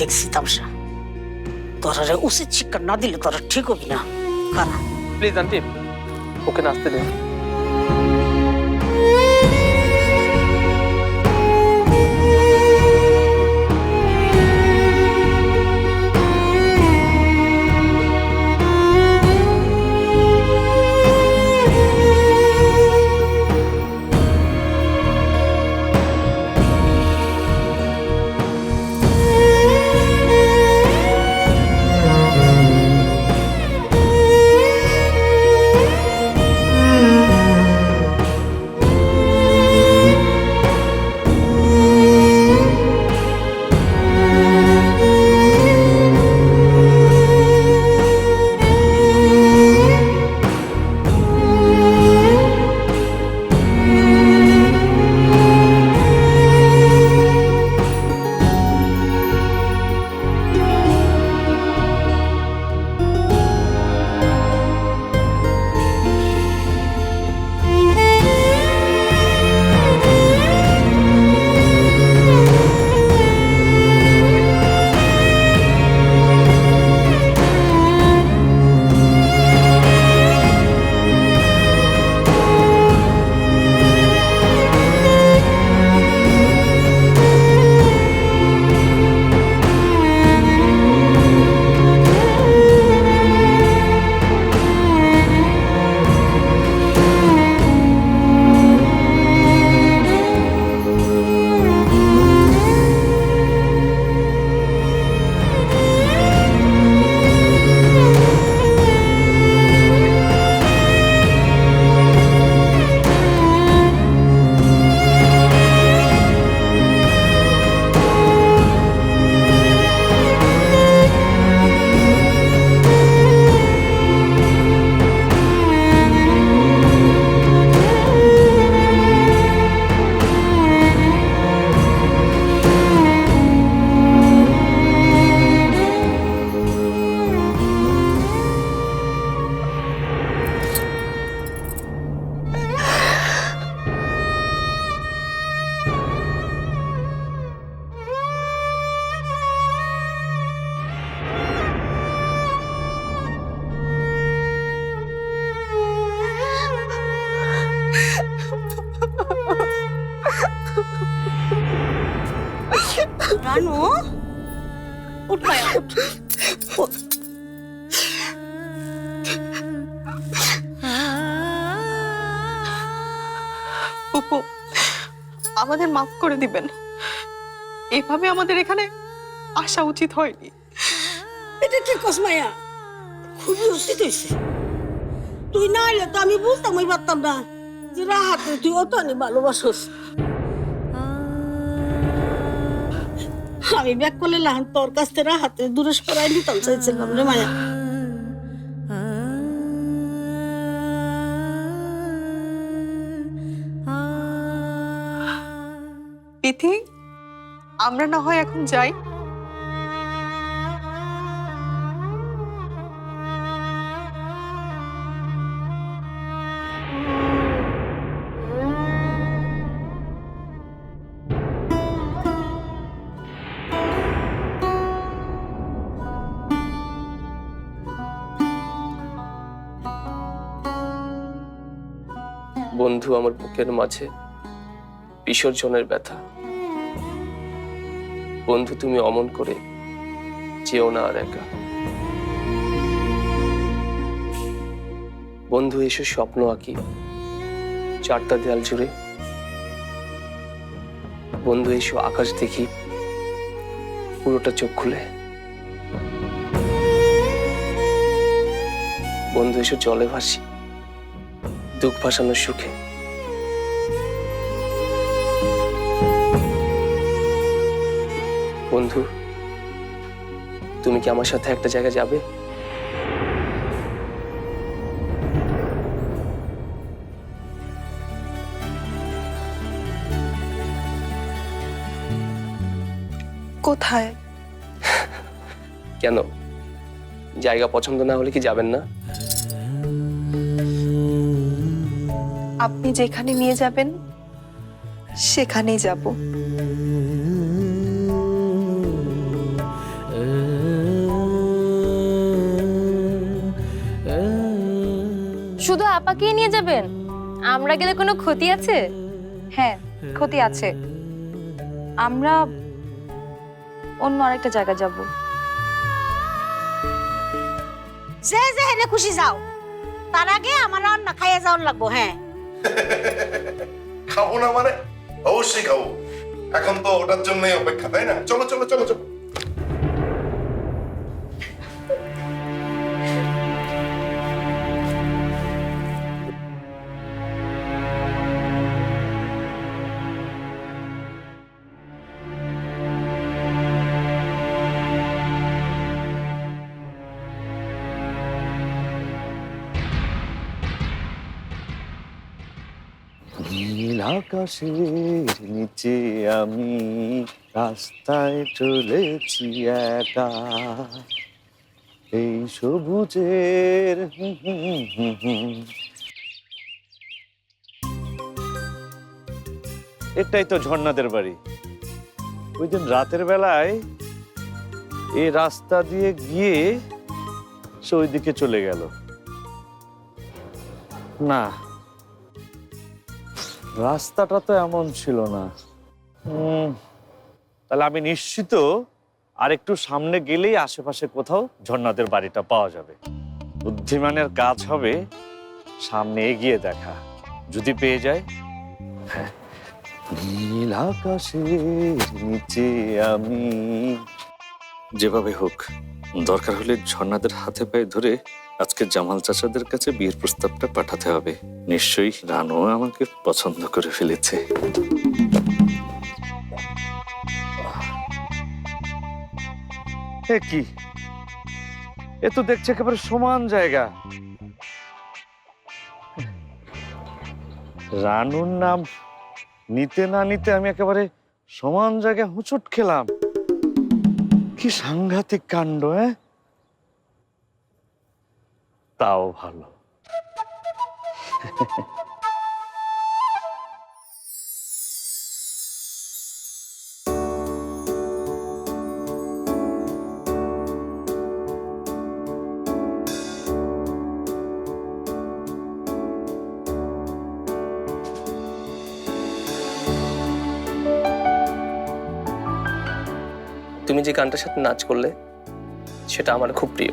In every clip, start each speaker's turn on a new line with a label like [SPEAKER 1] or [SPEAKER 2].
[SPEAKER 1] দেখছি তামসা তোরা উচিত শিক্ষা না দিলে তোরা ঠিক হবি না। কারণ
[SPEAKER 2] প্লিজ আন্টি ওকে নাচতে দিন
[SPEAKER 3] আমাদের মাফ করে দিবেন। এভাবে আমাদের এখানে আসা উচিত হয়নি।
[SPEAKER 1] এটা কি কস মায়া? খুবই উচিত হয়েছে তুই না এলে তো আমি বুঝতাম, ওই পারতাম না। যে রাহাতে তুই অত আনি ভালোবাসস। আমি ব্যাক করলে তোর কাছ থেকে রাহাতে দূরে সরাই নিতাম, চাইছিলাম রে মায়া।
[SPEAKER 3] তিথি আমরা না হয় এখন যাই।
[SPEAKER 2] বন্ধু আমার বুকের মাঝে। বিসর্জনের ব্যথা। বন্ধু, তুমি অমন করে যেও না আর একা। বন্ধু, এসো স্বপ্ন আঁকি, চারটা দেয়াল জুড়ে। বন্ধু, এসো আকাশ দেখি, পুরোটা চোখ খুলে। বন্ধু, এসো জলে ভাসি, দুঃখ ভাসানোর সুখে। বন্ধু তুমি কি আমার সাথে একটা জায়গায় যাবে?
[SPEAKER 3] কোথায়?
[SPEAKER 2] কেন? জায়গা পছন্দ না হলে কি যাবেন না?
[SPEAKER 3] আপনি যেখানে নিয়ে যাবেন সেখানেই যাব।
[SPEAKER 4] শুধু আপাকেই নিয়ে যাবেন? আমরা গেলে কোনো ক্ষতি আছে?
[SPEAKER 3] হ্যাঁ ক্ষতি আছে। আমরা অন্য আরেকটা জায়গা যাব।
[SPEAKER 1] যে যে হেনে খুশি যাও তার আগে আমার আর না খাইয়া যাওয়ার লাগবো হ্যাঁ।
[SPEAKER 5] খাব না মানে? অবশ্যই খাব। এখন তো ওটার জন্যই অপেক্ষা তাই না? চলো চলো চলো চলো।
[SPEAKER 6] আকাশের নিচে আমি রাস্তায় চলেছি একা। এই সবুজের। এটাই তো ঝর্ণাদের বাড়ি। ওই দিন রাতের বেলায় এই রাস্তা দিয়ে গিয়ে সে ওইদিকে চলে গেল। না রাস্তাটা তো এমন ছিল না। তাহলে আমি নিশ্চিত আর একটু সামনে গেলেই আশেপাশে কোথাও ঝর্ণাদের বাড়িটা পাওয়া যাবে। বুদ্ধিমানের কাজ হবে সামনে এগিয়ে দেখা যদি পেয়ে যায়। হ্যাঁ নীল আকাশের নিচে আমি যেভাবে হোক, দরকার হলে ঝর্ণাদের হাতে পায়ে ধরে আজকে জামাল চাচাদের কাছে বিয়ের প্রস্তাবটা পাঠাতে হবে। নিশ্চয়ই রানু আমাকে পছন্দ করে ফেলেছে। কি? এ তো দেখছে একেবারে সমান জায়গা। রানুর নাম নিতে না নিতে আমি একেবারে সমান জায়গায় হুঁচট খেলাম। কি সাংঘাতিক কাণ্ড হ্যাঁ তাও ভালো।
[SPEAKER 2] যে গানটার সাথে নাচ করলে সেটা আমার খুব প্রিয়।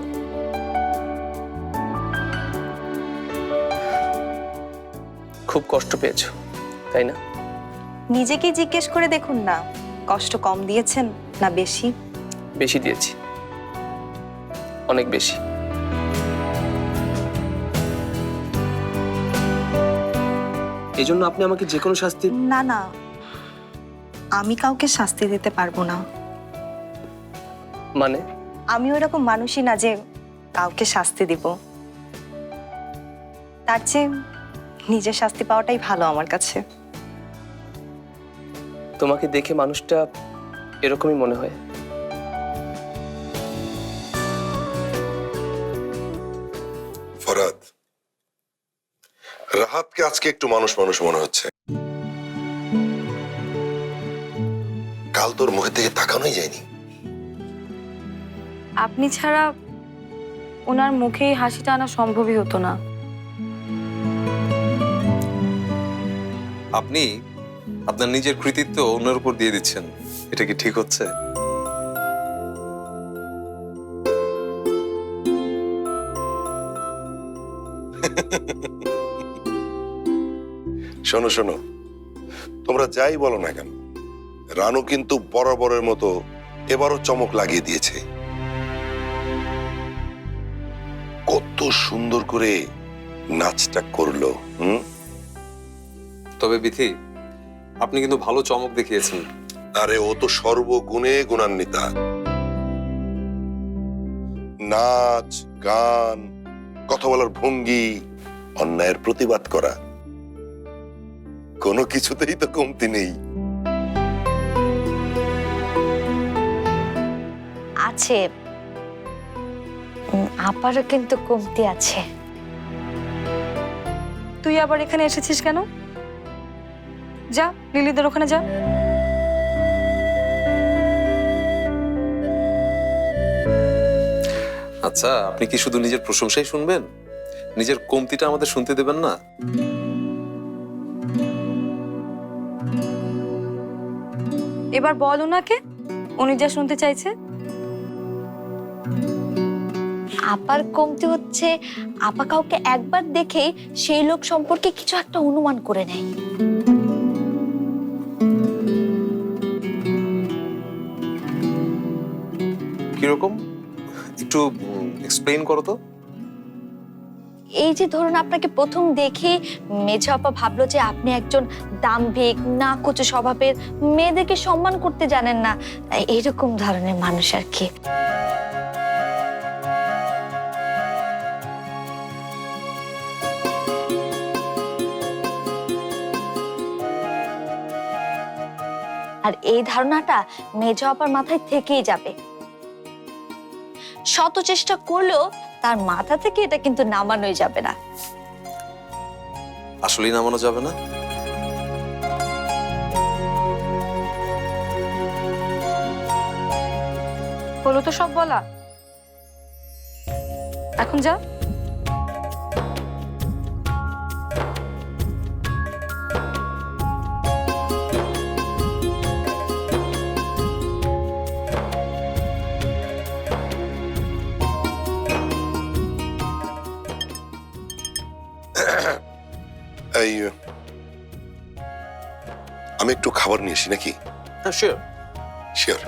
[SPEAKER 2] খুব কষ্ট পেয়েছ তাই না?
[SPEAKER 3] নিজেকে জিজ্ঞেস করে দেখুন না কষ্ট কম দিয়েছেন না বেশি?
[SPEAKER 2] বেশি দিয়েছি। অনেক বেশি। এই জন্য আপনি আমাকে যে কোনো শাস্তি
[SPEAKER 3] না না। আমি কাউকে শাস্তি দিতে পারব না।
[SPEAKER 2] মানে?
[SPEAKER 3] আমি ওরকম মানুষই না যে কাউকে শাস্তি দিব। তার চেয়ে নিজের শাস্তি পাওয়াটাই ভালো আমার কাছে।
[SPEAKER 2] তোমাকে দেখে মানুষটা এরকমই মনে হয়?
[SPEAKER 5] ফরাদ রাহাতকে আজকে একটু মানুষ মানুষ মনে হচ্ছে। কাল তোর মুখের দিকে তাকানোই যায়নি।
[SPEAKER 7] আপনি ছাড়া ওনার মুখে এই হাসিটা আনা সম্ভবই হতো না।
[SPEAKER 8] আপনি আপনার নিজের কৃতিত্ব অন্যের উপর দিয়ে দিচ্ছেন। এটা কি ঠিক হচ্ছে?
[SPEAKER 5] শোনো শোনো। তোমরা যাই বলো না কেন রানু কিন্তু বরাবরের মতো এবারও চমক লাগিয়ে দিয়েছে। কত সুন্দর করে নাচটা করল হুম?
[SPEAKER 8] তবে বিথি আপনি কিন্তু ভালো চমক দেখিয়েছেন।
[SPEAKER 5] আরে ও তো সর্বগুণে গুণান্বিতা। নাচ গান কথা বলার ভঙ্গি অন্যায়ের প্রতিবাদ করা কোনো কিছুতেই তো কমতি নেই।
[SPEAKER 9] আছে আপারও কিন্তু কমতি আছে।
[SPEAKER 7] তুই আবার এখানে এসেছিস কেন? যা লিলিদের ওখানে যা।
[SPEAKER 8] আচ্ছা আপনি কি শুধু নিজের প্রশংসাই শুনবেন? নিজের কমতিটা আমাদের শুনতে দেবেন না?
[SPEAKER 7] এবার বল ওনাকে উনি যা শুনতে চাইছে।
[SPEAKER 9] আপার কমতি হচ্ছে আপা কাউকে একবার দেখেই সেই লোক সম্পর্কে কিছু একটা অনুমান করে নেয়।
[SPEAKER 8] কীরকম? একটু এক্সপ্লেইন করো তো।
[SPEAKER 9] এই যে ধরুন আপনাকে প্রথম দেখে মেঝো আপা ভাবলো যে আপনি একজন দাম্ভিক না কুচু স্বভাবের মেয়েদেরকে সম্মান করতে জানেন না। এরকম ধরনের মানুষ আর কি। আর এই ধারণাটা মেঝো আপার মাথায় থেকেই যাবে। শত চেষ্টা করলেও তার মাথা থেকে এটা কিন্তু নামানোই যাবে না।
[SPEAKER 8] আসলেই নামানো যাবে না?
[SPEAKER 7] হলো তো সব বলা। এখন যা।
[SPEAKER 5] এই আমি একটু খাবার নিয়ে আসি নাকি?
[SPEAKER 8] হ্যাঁ শিওর
[SPEAKER 5] শিওর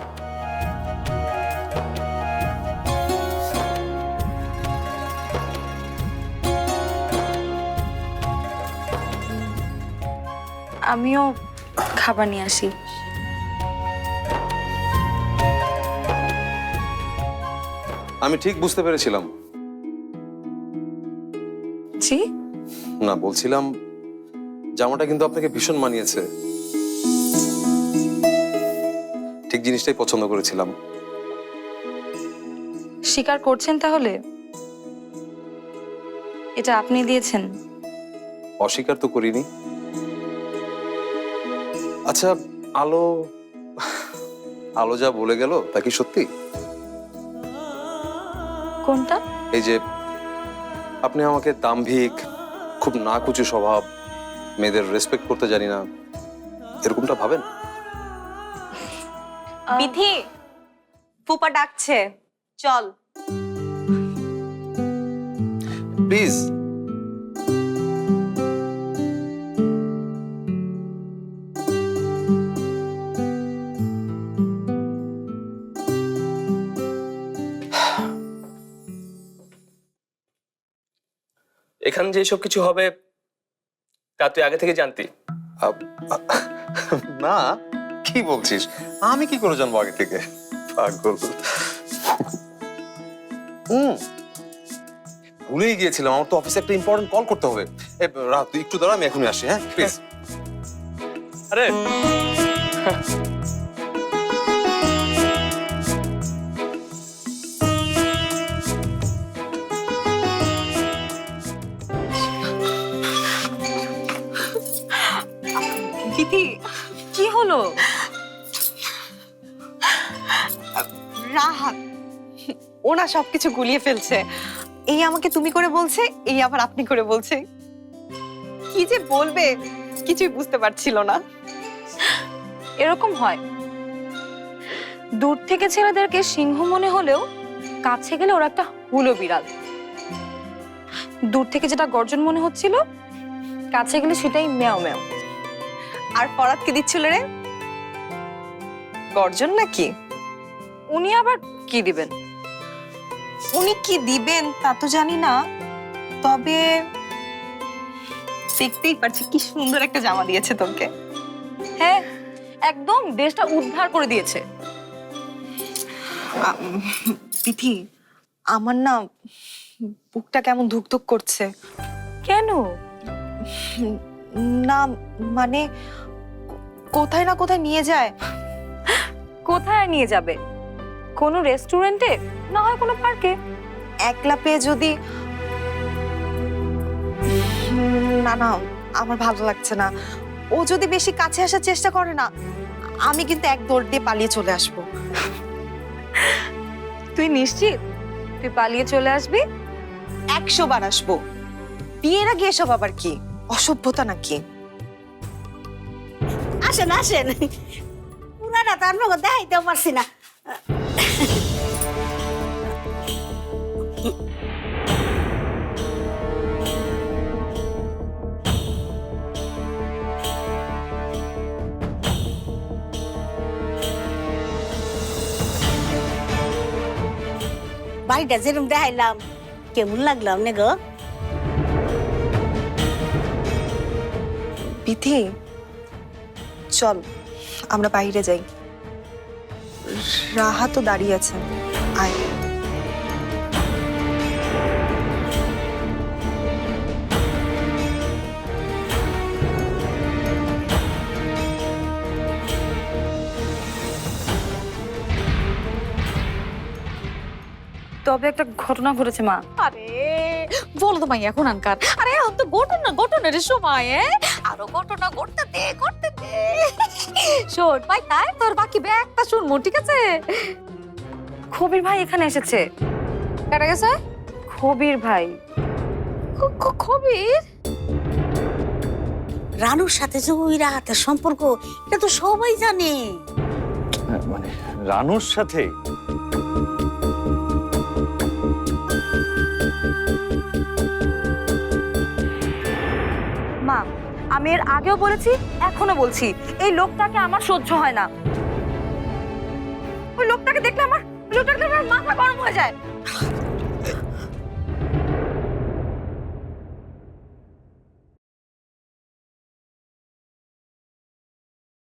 [SPEAKER 7] আমিও খাবার নিয়ে আসি।
[SPEAKER 8] আমি ঠিক বুঝতে পেরেছিলাম।
[SPEAKER 7] জি
[SPEAKER 8] না বলছিলাম জামাটা কিন্তু আপনাকে ভীষণ মানিয়েছে। ঠিক জিনিসটাই পছন্দ করেছিলাম।
[SPEAKER 7] স্বীকার করছেন তাহলে? এটা আপনি দিয়েছেন।
[SPEAKER 8] অস্বীকার তো করিনি। আচ্ছা আলো আলো যা বলে গেল তা কি সত্যি?
[SPEAKER 7] কোনটা?
[SPEAKER 8] এই যে আপনি আমাকে দাম্ভিক খুব নাকুচু স্বভাব মেয়েদের রেসপেক্ট করতে জানি না। এরকমটা ভাবেন?
[SPEAKER 3] বিধি ফুপা ডাকছে। চল।
[SPEAKER 8] প্লিজ
[SPEAKER 2] এখানে যে সব কিছু হবে তা তুই আগে থেকে জানতি।
[SPEAKER 8] না কি বলছিস? আমি কি করে জানব আগে থেকে? পাগল। হুম ভুলেই গিয়েছিলাম। আমার তো অফিসে একটা ইম্পর্টেন্ট কল করতে হবে। রাত তুই একটু দাঁড়া আমি এখনই আসি হ্যাঁ? প্লিজ
[SPEAKER 2] আরে
[SPEAKER 3] হলো? রাহাত ওনা সবকিছু গুলিয়ে ফেলছে। এই আমাকে তুমি করে বলছে এই আবার আপনি করে বলছে। কি যে বলবে কিছুই বুঝতে পারছিল না।
[SPEAKER 7] এরকম হয়। দূর থেকে ছেলেদেরকে সিংহ মনে হলেও কাছে গেলে ওরা একটা হুলো বিড়াল। দূর থেকে যেটা গর্জন মনে হচ্ছিল কাছে গেলে সেটাই ম্যাও ম্যাও।
[SPEAKER 3] আর ফরাত কি দিচ্ছিল রে গর্জন নাকি?
[SPEAKER 7] উনি আবার কি দিবেন?
[SPEAKER 3] উনি কি দিবেন তা তো জানি না তবে দেখতেই পারছি কি সুন্দর একটা জামা দিয়েছে তোকে।
[SPEAKER 7] হ্যাঁ একদম দেশটা উদ্ধার করে দিয়েছে।
[SPEAKER 3] বিধি আমার না বুকটা কেমন ধুকধুক করছে।
[SPEAKER 7] কেন?
[SPEAKER 3] না মানে কোথায় না কোথায় নিয়ে যায়।
[SPEAKER 7] কোথায় নিয়ে যাবে? কোনো রেস্টুরেন্টে না হয় কোনো পার্কে
[SPEAKER 3] একলা পেয়ে যদি না না আমার ভালো লাগছে না। ও যদি বেশি কাছে আসার চেষ্টা করে না আমি কিন্তু এক দৌড় দিয়ে পালিয়ে চলে আসব।
[SPEAKER 7] তুই নিশ্চিত? তুই পালিয়ে চলে আসবি?
[SPEAKER 3] একশো বার আসব। বিয়ের আগে এসব আবার কি? অসভ্যতা নাকি?
[SPEAKER 10] আসেন আসেন। পুরাটা তার মতো দেখাইতেও পারছি না। বাড়িটা যেরকম দেখাইলাম, কেমন লাগলাম না গো?
[SPEAKER 3] বিধি চল। আমরা বাইরে যাই। রাহা তো দাঁড়িয়ে আছে আয়।
[SPEAKER 7] তবে একটা ঘটনা ঘটেছে মা।
[SPEAKER 1] আরে বলো তো মাই এখন আনকার আরে এখন তো ঘটনা ঘটনার সময় আরও ঘটনা ঘটতে দে ঘটতে দে শোন ভাই তাই তোর বাকি ব্যাগটা শুনব ঠিক আছে?
[SPEAKER 7] কবির ভাই এখানে এসেছে।
[SPEAKER 1] কেটে গেছে?
[SPEAKER 7] কবির ভাই।
[SPEAKER 1] খবির?
[SPEAKER 10] রানুর সাথে যে ওই রাহাতের সম্পর্ক এটা তো সবাই জানে।
[SPEAKER 6] হ্যাঁ, মানে রানুর সাথে?
[SPEAKER 7] মা আমি এর আগেও বলেছি এখনও বলছি, এই লোকটাকে আমার সহ্য হয় না। ওই লোকটাকে দেখলে আমার, লোকটাকে আমার মাথা গরম হয়ে যায়।